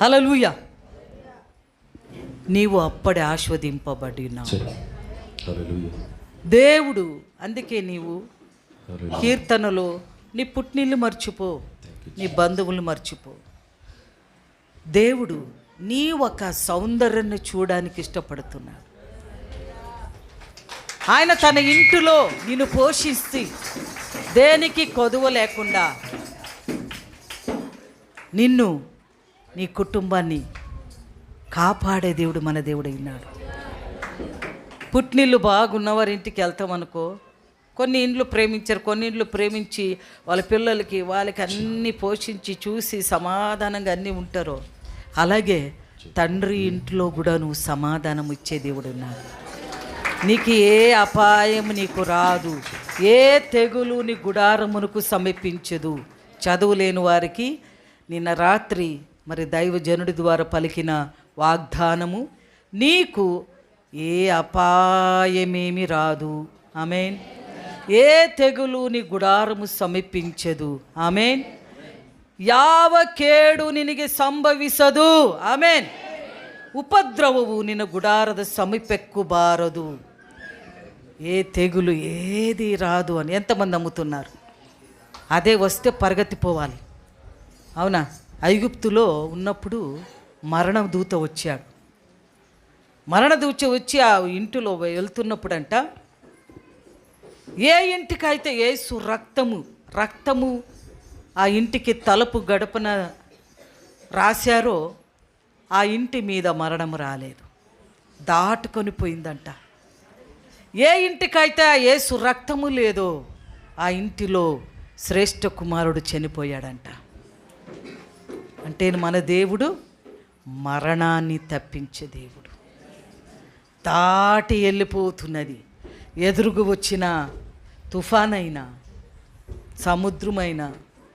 హలలుయ నీవు అప్పటి ఆస్వాదింపబడినావు. దేవుడు అందుకే నీవు. కీర్తనలో నీ పుట్టినిల్లు మర్చిపో నీ బంధువులు మర్చిపో. దేవుడు నీ ఒక సౌందర్యాన్ని చూడడానికి ఇష్టపడుతున్నాడు. ఆయన తన ఇంటిలో నిన్ను పోషిస్తే దేనికి కొదువ లేకుండా నిన్ను నీ కుటుంబాన్ని కాపాడే దేవుడు మన దేవుడు ఉన్నాడు పుట్టినిల్లు బాగున్నవారి ఇంటికి వెళ్తాం అనుకో కొన్ని ఇండ్లు ప్రేమించారు కొన్ని ఇండ్లు ప్రేమించి వాళ్ళ పిల్లలకి వాళ్ళకి అన్నీ పోషించి చూసి సమాధానంగా అన్నీ ఉంటారు అలాగే తండ్రి ఇంట్లో కూడా నువ్వు సమాధానం ఇచ్చే దేవుడు ఉన్నాడు. నీకు ఏ అపాయం నీకు రాదు ఏ తెగులు నీ గుడారమునకు సమీపించదు. చదువు లేని వారికి నిన్న రాత్రి మరి దైవజనుడి ద్వారా పలికిన వాగ్దానము నీకు ఏ అపాయమేమి రాదు ఆమెన్ ఏ తెగులు నీ గుడారము సమీపించదు ఆమెన్ ಯಾವ ಕೇಡು ನಿನಗೆ ಸಂಭವಿಸದು ಆಮೇನ್ ಉಪದ್ರವವು ನಿನ್ನ ಗುಡಾರದ ಸಮೀಪೆಕ್ಕುಬಾರದು ఏ తెగులు ఏది రాదు అని ఎంతమంది నమ్ముతున్నారు అదే వస్తే పరిగెత్తిపోవాలి అవునా ఐగుప్తులో ఉన్నప్పుడు మరణ దూత వచ్చాడు. మరణ దూత వచ్చి ఆ ఇంటిలో వెళ్తున్నప్పుడంట ఏ ఇంటికైతే ఏసు రక్తము రక్తము ఆ ఇంటికి తలుపు గడపన రాశారో ఆ ఇంటి మీద మరణం రాలేదు. దాటుకొని పోయిందంట. ఏ ఇంటికైతే ఆ యేసు రక్తము లేదో ఆ ఇంటిలో శ్రేష్ఠ కుమారుడు చనిపోయాడంట. అంటే మన దేవుడు మరణాన్ని తప్పించే దేవుడు. దాటి వెళ్ళిపోతున్నది. ఎదురుగు వచ్చిన తుఫానైనా సముద్రమైనా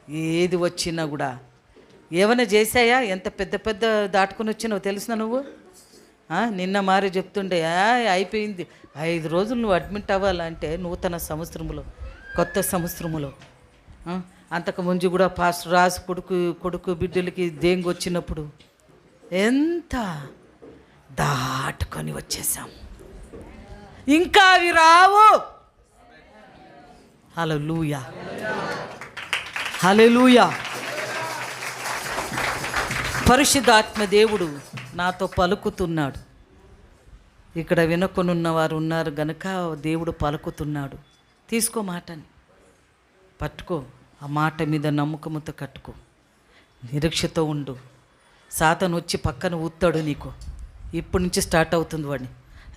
ఏది వచ్చినా కూడా. ఏమైనా చేశాయా? ఎంత పెద్ద పెద్ద దాటుకొని వచ్చినావు తెలిసిన నువ్వు? నిన్న మారి చెప్తుండే అయిపోయింది. ఐదు రోజులు నువ్వు అడ్మిట్ అవ్వాలంటే నూతన సంవత్సరములో కొత్త సంవత్సరములో. అంతకు ముందు కూడా పాస్టర్ రాజు కొడుకు కొడుకు బిడ్డలకి దేంగి వచ్చినప్పుడు ఎంత దాటుకొని వచ్చేసాం ఇంకా అవి రావు. హలో లూయా హలెలూయా పరిశుద్ధాత్మ దేవుడు నాతో పలుకుతున్నాడు. ఇక్కడ వినకొనున్న వారు ఉన్నారు గనక దేవుడు పలుకుతున్నాడు. తీసుకో మాటని. పట్టుకో. ఆ మాట మీద నమ్మకముతో కట్టుకో. నిరీక్షతో ఉండు. సాతను వచ్చి పక్కన ఊత్తాడు నీకు. ఇప్పటి నుంచి స్టార్ట్ అవుతుంది వాడిని.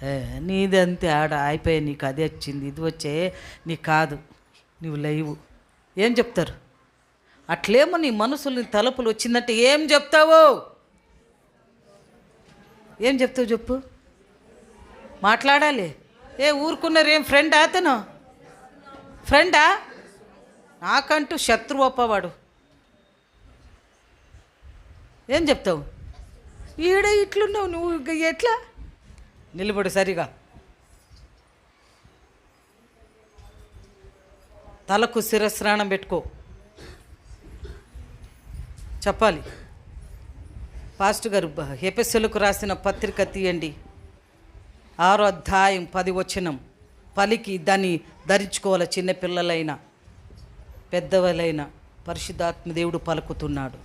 ఏ, నీది అంతే ఆడ అయిపోయా నీకు అది వచ్చింది ఇది వచ్చే నీ కాదు. నువ్వు లేవు. ఏం చెప్తారు? అట్లేమో నీ మనసులో తలుపులు వచ్చిందంటే ఏం చెప్తావు? ఏం చెప్తావు చెప్పు? మాట్లాడాలి. ఏ ఊరుకున్నారు ఏం? ఫ్రెండ్ అతను? ఫ్రెండా? నాకంటూ శత్రువు అప్పవాడు. ఏం చెప్తావు? ఈడ ఇట్లున్నావు నువ్వు ఇక ఎట్లా? నిలబడు సరిగా. తలకు శిరస్నానం పెట్టుకో. చెప్పాలి. పాస్టర్ గారు హెపెస్సులకు రాసిన పత్రిక తీయండి. ఆరో అధ్యాయం పది వచనం. పలికి దాన్ని ధరించుకోవాలి చిన్నపిల్లలైనా పిల్లలైన పెద్దవాళ్ళైన పరిశుద్ధాత్మ దేవుడు పలుకుతున్నాడు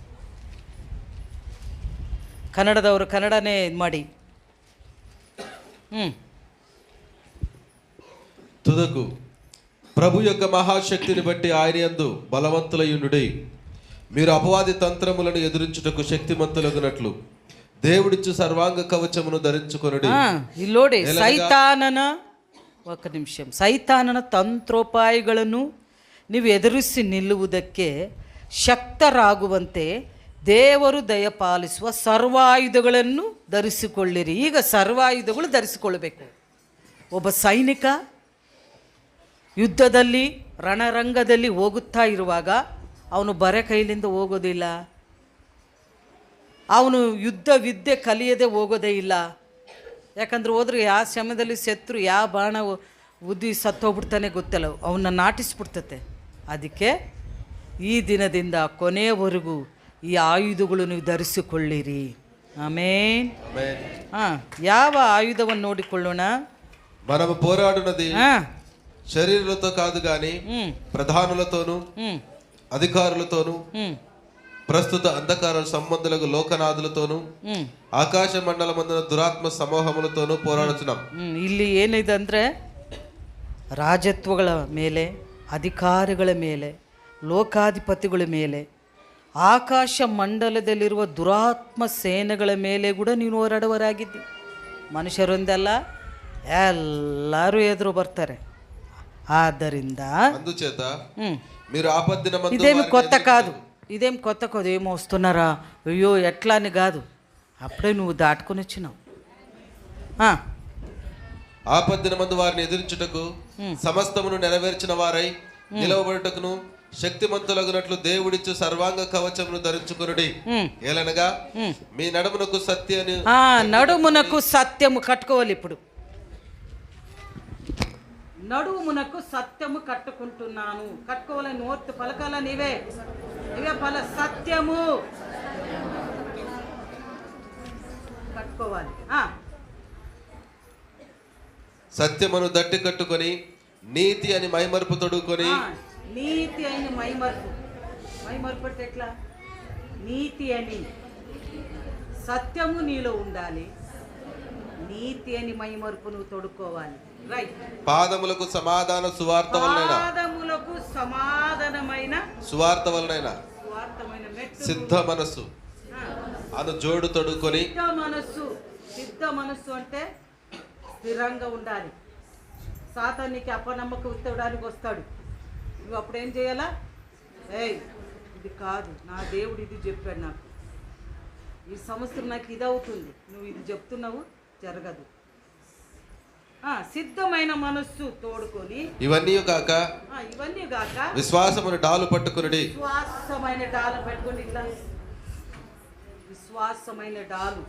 ಕನ್ನಡದವರು ಕನ್ನಡನೇ ಇದು ಮಾಡಿ ಹ್ಞೂ తుదకు ప్రభు యొక్క మహాశక్తిని బట్టి ఆయన యందు బలవంతులయునుడై మీరు అపవాది తంత్రములను ఎదురించుటకు శక్తిమంతులగునట్లు దేవుడిచ్చు సర్వాంగ కవచమును ధరించుకొనుడి ಇಲ್ಲೋಡಿ ಸೈತಾನನ ಒಕ್ಕ ನಿಮಿಷ ಸೈತಾನನ ತಂತ್ರೋಪಾಯಗಳನ್ನು ನೀವು ಎದುರಿಸಿ ನಿಲ್ಲುವುದಕ್ಕೆ ಶಕ್ತರಾಗುವಂತೆ ದೇವರು ದಯಪಾಲಿಸುವ ಸರ್ವಾಯುಧಗಳನ್ನು ಧರಿಸಿಕೊಳ್ಳಿರಿ. ಈಗ ಸರ್ವಾಯುಧಗಳು ಧರಿಸಿಕೊಳ್ಳಬೇಕು. ಒಬ್ಬ ಸೈನಿಕ ಯುದ್ಧದಲ್ಲಿ, ರಣರಂಗದಲ್ಲಿ ಹೋಗುತ್ತಾ ಇರುವಾಗ ಅವನು ಬರೆ ಕೈಲಿಂದ ಹೋಗೋದಿಲ್ಲ. ಅವನು ಯುದ್ಧ ವಿದ್ಯೆ ಕಲಿಯದೆ ಹೋಗೋದೇ ಇಲ್ಲ. ಯಾಕಂದ್ರೆ ಹೋದ್ರೆ ಯಾವ ಸಮಯದಲ್ಲಿ ಶತ್ರು ಯಾವ ಬಾಣ ಉದ್ದಿ ಸತ್ತೋಗ್ಬಿಡ್ತಾನೆ ಗೊತ್ತಲ್ಲ, ಅವನ್ನ ನಾಟಿಸ್ಬಿಡ್ತತೆ. ಅದಕ್ಕೆ ಈ ದಿನದಿಂದ ಕೊನೆಯವರೆಗೂ ಈ ಆಯುಧಗಳನ್ನು ಧರಿಸಿಕೊಳ್ಳಿರಿ ಆಮೇನ್ ఆమేన్. ಆ, ಯಾವ ಆಯುಧವನ್ನು ನೋಡಿಕೊಳ್ಳೋಣ మనము పోరాడునది ಆ, శరీరులతో కాదు గాని ಹ್ಮ್ ప్రధానులతోనూ ಹ್ಮ್ అధికారులతోనూ ಹ್ಮ್ ప్రస్తుత అంధకార సంబంధులకు లోకనాథులతోనూ ಹ್ಮ್ ఆకాశ మండలమందున దురాత్మ సమూహములతోనూ పోరాడుచున్నాం ಹ್ಮ್, ಇಲ್ಲಿ ಏನಿದೆ ಅಂದರೆ ರಾಜತ್ವಗಳ ಮೇಲೆ ಅಧಿಕಾರಿಗಳ ಮೇಲೆ ಲೋಕಾಧಿಪತಿಗಳ ಮೇಲೆ ಆಕಾಶ ಮಂಡಲದಲ್ಲಿರುವ ದುರಾತ್ಮ ಸೇನೆಗಳ ಮೇಲೆ ಕೂಡ ನೀನು ಹೋರಾಡುವರಾಗಿದ್ದಿ ಮನುಷ್ಯರೊಂದಲ್ಲ ಎಲ್ಲರೂ ಎದುರು ಬರ್ತಾರೆ ಆದ್ದರಿಂದ అందుచేత ಹ್ಮ್ మీరు ఆపద్దిన ఇదేమి కొత్త కాదు ఇదేం కొత్త కాదు ఏమో వస్తున్నారా అయ్యో ఎట్లా అని కాదు అప్పుడే నువ్వు దాటుకొని వచ్చినావు ఆ, ఆపద్దిన మందు వారిని ఎదిరించుటకు సమస్తమును నెరవేర్చిన వారై నిలవబడుటకును శక్తిమంతులగునట్లు దేవుడిచ్చు సర్వాంగ కవచమును ధరించుకునుడి. ఏలనగా మీ నడుమునకు సత్యని నడుమునకు సత్యము కట్టుకోవాలి ఇప్పుడు. నడుమునకు సత్యము కట్టుకుంటున్నాను. కట్టుకోవాలని నోర్తు పలకాల నీవే? నీవే పల సత్యము. కట్టుకోవాలి. సత్యమును దట్టి కట్టుకొని నీతి అని మైమరుపు తొడుక్కొని. నీతి అయిన మైమర్పు. మైమర్పు అంటే ఎట్లా? నీతి అని. సత్యము నీలో ఉండాలి. నీతి అని మైమరుపు నువ్వు తొడుక్కోవాలి. రైట్ పాదములకు సమాధాన సువార్త వలనైనా. పాదములకు సమాధానమైన సువార్త స్వార్థమైన మెట్టు. సిద్ధ మనస్సు. అను జోడు తొడుక్కొని. సిద్ధ మనస్సు. సిద్ధ మనస్సు అంటే స్థిరంగా ఉండాలి. సాతానికి అపనమ్మకం ఇవ్వడానికి వస్తాడు. నువ్వు అప్పుడు ఏం చేయాలా? ఏయ్ ఇది కాదు నా దేవుడు ఇది చెప్పాడు నాకు. ఈ సంవత్సరం నాకు ఇది అవుతుంది నువ్వు ఇది చెప్తున్నావు జరగదు. సిద్ధమైన మనస్సు తోడుకొని. ఇవన్నీ కాక ఇవన్నీ కాక విశ్వాసమును డాలు పట్టుకునుడి. విశ్వాసమైన డాలు పెట్టుకోండి ఇట్లా. విశ్వాసమైన డాలు.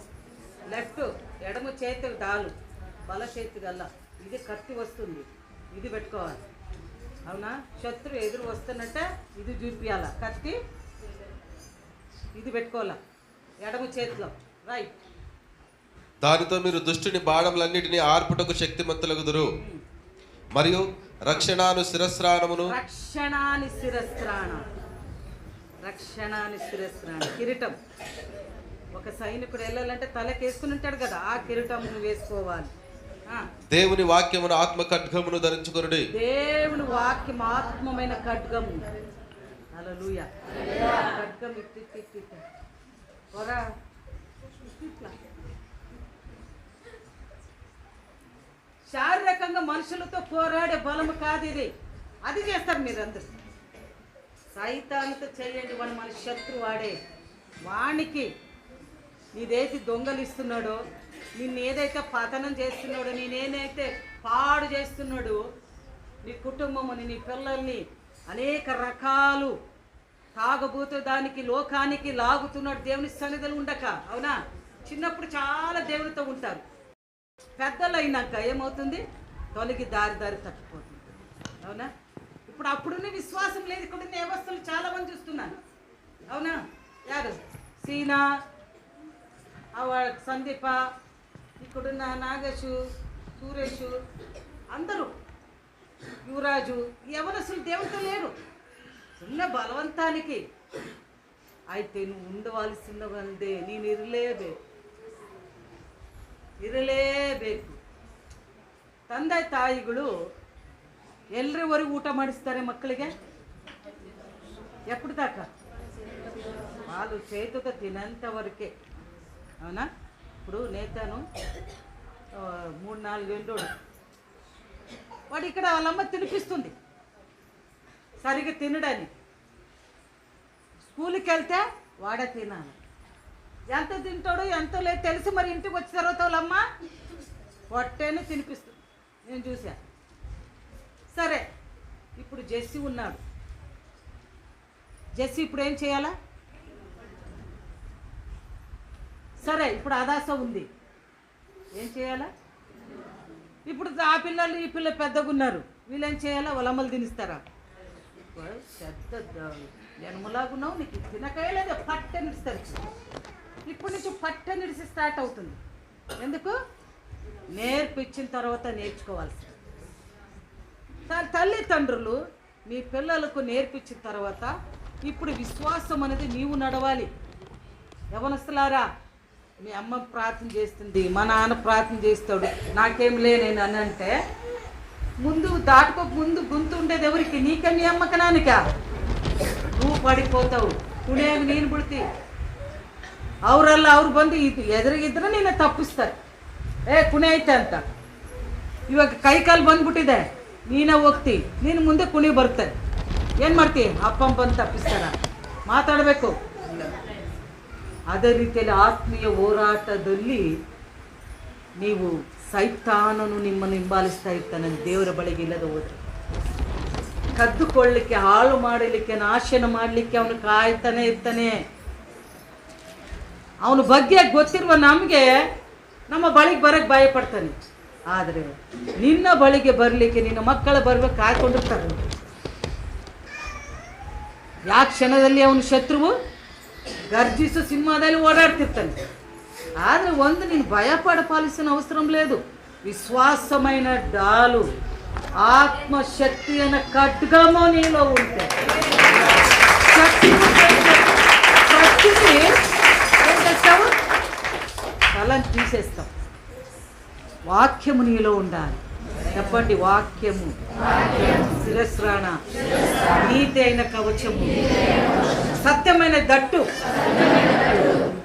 లెఫ్ట్ ఎడమ చేతి డాలు బల చేతి గల్ల ఇది కత్తి వస్తుంది. ఇది పెట్టుకోవాలి. అవునా? శత్రు ఎదురు వస్తున్నట్టే ఇది చూపియాల? కత్తి? ఇది పెట్టుకోవాలా? ఎడమ చేతిలో. రైట్ దానితో మీరు దుష్టుని బాణములన్నిటినీ ఆర్పుటకు శక్తిమంతులగుదురు. మరియు రక్షణాను శిరస్రాణమును రక్షణాని శిరస్త్రాణ రక్షణాని శిరస్త్రాణ కిరీటం. ఒక సైనికుడు వెళ్ళాలంటే తలకేసుకుని ఉంటాడు కదా ఆ కిరీటం వేసుకోవాలి. దేవుని వాక్యమును ఆత్మ ఖడ్గమును ధరించుకొనుడి. దేవుని వాక్యం ఆత్మమైన ఖడ్గం హల్లెలూయ. ఖడ్గం ఇట్టి ఇట్టి. పోరా. శారీరకంగా మనుషులతో పోరాడే బలము కాదు ఇది. అది చేస్తారు మీరందరూ. సైతాలతో చేయండి వాడు మన శత్రు వాడే. వానికి నీదేది దొంగలిస్తున్నాడో నిన్ను ఏదైతే పతనం చేస్తున్నాడో నేనేదైతే పాడు చేస్తున్నాడు నీ కుటుంబముని నీ పిల్లల్ని అనేక రకాలు తాగబోతే దానికి లోకానికి లాగుతున్నాడు దేవుని సన్నిధులు ఉండక. అవునా? చిన్నప్పుడు చాలా దేవునితో ఉంటారు. పెద్దలు అయినాక ఏమవుతుంది? తొలగి దారి దారి తప్పిపోతుంది. అవునా? ఇప్పుడు అప్పుడున్న విశ్వాసం లేదు. ఇక్కడ ఉన్న వ్యవస్థలు చాలా మంది చూస్తున్నాను అవునా? యారు సీనా ఆ వా- సందీప ఇక్కడున్న నాగేషు సురేషు అందరూ యువరాజు ఎవరు అసలు దేవుడితో లేరు చిన్న బలవంతానికి అయితే నువ్వు ఉండవలసినవందే ನೀನು ಇರಲೇಬೇಕು ಇರಲೇಬೇಕು ತಂದೆ ತಾಯಿಗಳು ಎಲ್ರಿವರೆಗೂ ಊಟ ಮಾಡಿಸ್ತಾರೆ ಮಕ್ಕಳಿಗೆ ఎప్పుడు దాకా వాళ్ళు చేతితో తినంత వరకే అవునా ఇప్పుడు నేతను మూడు నాలుగు గంటోడు వాడు ఇక్కడ వాళ్ళమ్మ తినిపిస్తుంది. సరిగ్గా తినడని. స్కూల్కి వెళ్తే వాడే తినాలి. ఎంత తింటాడో ఎంతో లేదు తెలిసి మరి ఇంటికి వచ్చిన తర్వాత వాళ్ళమ్మ పొట్టేనే తినిపిస్తుంది. నేను చూసా సరే ఇప్పుడు జెస్సీ ఉన్నాడు. జెస్సీ ఇప్పుడు ఏం చేయాలా? సరే ఇప్పుడు అదాస ఉంది. ఏం చేయాలా? ఇప్పుడు ఆ పిల్లలు ఈ పిల్లలు పెద్దగా ఉన్నారు వీళ్ళు ఏం చేయాలా? వాళ్ళ తినిస్తారా? పెద్ద జన్మలాగున్నావు నీకు తినకయలేదు పట్ట నిడిస్తారు. ఇప్పటి నుంచి పట్ట నిడిసి స్టార్ట్ అవుతుంది. ఎందుకు? నేర్పించిన తర్వాత నేర్చుకోవాల్సి త- తల్లిదండ్రులు మీ పిల్లలకు నేర్పించిన తర్వాత ఇప్పుడు విశ్వాసం అనేది నీవు నడవాలి. యవనస్తులారా మీ అమ్మ ప్రార్థన చేస్తుంది మా నాన్న ప్రార్థన చేస్తాడు నాకేం లే నేను అని అంటే ముందు దాటుకోక ముందు గుంతు ఉండేది ఎవరికి నీక నీ అమ్మక నాన్నకా నువ్వు పడిపోతావు ಕುಣಿಯಾಗ ನೀನು ಬಿಡ್ತಿ ಅವರೆಲ್ಲ ಅವ್ರು ಬಂದು ಇದು ಎದುರಿಗಿದ್ರೆ ನಿನ್ನ ತಪ್ಪಿಸ್ತಾರೆ ಏ ಕುಣಿ ಐತೆ ಅಂತ ಇವಾಗ ಕೈ ಕಾಲು ಬಂದ್ಬಿಟ್ಟಿದೆ ನೀನೇ ಹೋಗ್ತಿ ನೀನು ಮುಂದೆ ಕುಣಿ ಬರುತ್ತೆ ಏನು ಮಾಡ್ತಿ ಅಪ್ಪ ಬಂದು ತಪ್ಪಿಸ್ತಾರ ಮಾತಾಡಬೇಕು ಅದೇ ರೀತಿಯಲ್ಲಿ ಆತ್ಮೀಯ ಹೋರಾಟದಲ್ಲಿ ನೀವು ಸೈತಾನನು ನಿಮ್ಮನ್ನು ಹಿಂಬಾಲಿಸ್ತಾ ಇರ್ತಾನೆ ದೇವರ ಬಳಿಗೆ ಇಲ್ಲದ ಹೋದ್ರೆ. ಕದ್ದುಕೊಳ್ಳಿಕ್ಕೆ, ಹಾಳು ಮಾಡಲಿಕ್ಕೆ, ನಾಶನ ಮಾಡಲಿಕ್ಕೆ ಅವನು ಕಾಯ್ತಾನೆ ಇರ್ತಾನೆ. ಅವನ ಬಗ್ಗೆ ಗೊತ್ತಿರುವ ನಮಗೆ ನಮ್ಮ ಬಳಿಗೆ ಬರಕ್ಕೆ ಭಯ ಪಡ್ತಾನೆ. ಆದರೆ ನಿನ್ನ ಬಳಿಗೆ ಬರಲಿಕ್ಕೆ ನಿನ್ನ ಮಕ್ಕಳ ಬರ್ಬೇಕು ಕಾಯ್ಕೊಂಡಿರ್ತಾರೆ. ಯಾವ ಕ್ಷಣದಲ್ಲಿ ಅವನು ಶತ್ರುವು? గర్జిస్తూ సినిమాదాలు ఓడాడుతీర్తాను ఆదరి వంద నేను భయపడపాల్సిన అవసరం లేదు. విశ్వాసమైన డాలు ఆత్మశక్తి అన్న ఖడ్గమో నీలో ఉంటే. కలం తీసేస్తాం. వాక్యము నీలో ఉండాలి. చెప్పండి వాక్యము. శిరస్రాణ. నీతి అయిన కవచము. సత్యమైన దట్టు.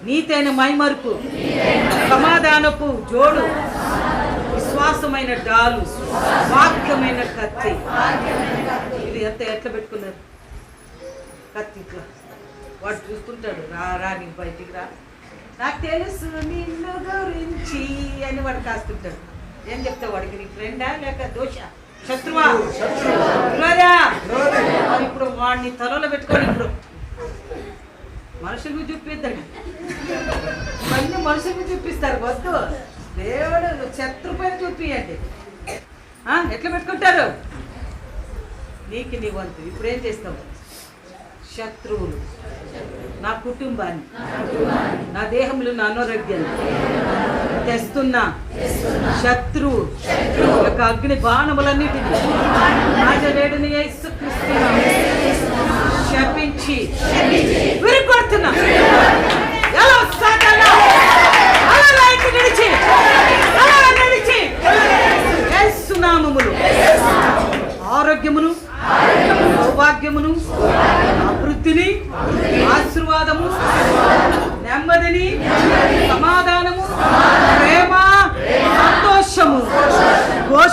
నీతైన మైమరుపు. సమాధానపు జోడు. విశ్వాసమైన డాలు. వాక్యమైన కత్తి. ఇది ఎంత ఎట్లా పెట్టుకున్నారు? కత్తి ఇట్లా. వాడు చూస్తుంటాడు రా రా నీ బయటికి రా. నాకు తెలుసు నిన్ను గురించి అని వాడు కాస్తుంటాడు. ఏం చెప్తావు వాడికి? నీ ఫ్రెండా లేక దోష? శత్రువా? విరోధా? ఇప్పుడు వాడిని తలలో పెట్టుకొని ఇప్పుడు మనుషులకు చూపిద్దండి ఇవన్నీ మనుషులకు చూపిస్తారు వద్దు. దేవుడు శత్రు పైన చూపియండి ఎట్లా పెట్టుకుంటారు? నీకు నీ వంతు. ఇప్పుడు ఏం చేస్తావు? శత్రువులు. నా కుటుంబాన్ని నా దేహంలో నా అనారోగ్యాన్ని తెస్తున్నా శత్రువు యొక్క అగ్ని బాణములన్నిటిని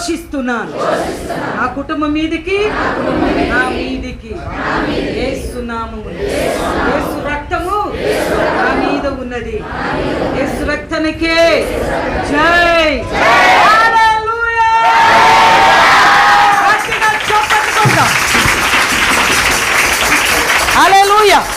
పోషిస్తున్నాను నా కుటుంబం మీదికి నా మీదికి. ఏసు రక్తము నా మీద ఉన్నది. ఏసు రక్తానికే జై. Hallelujah.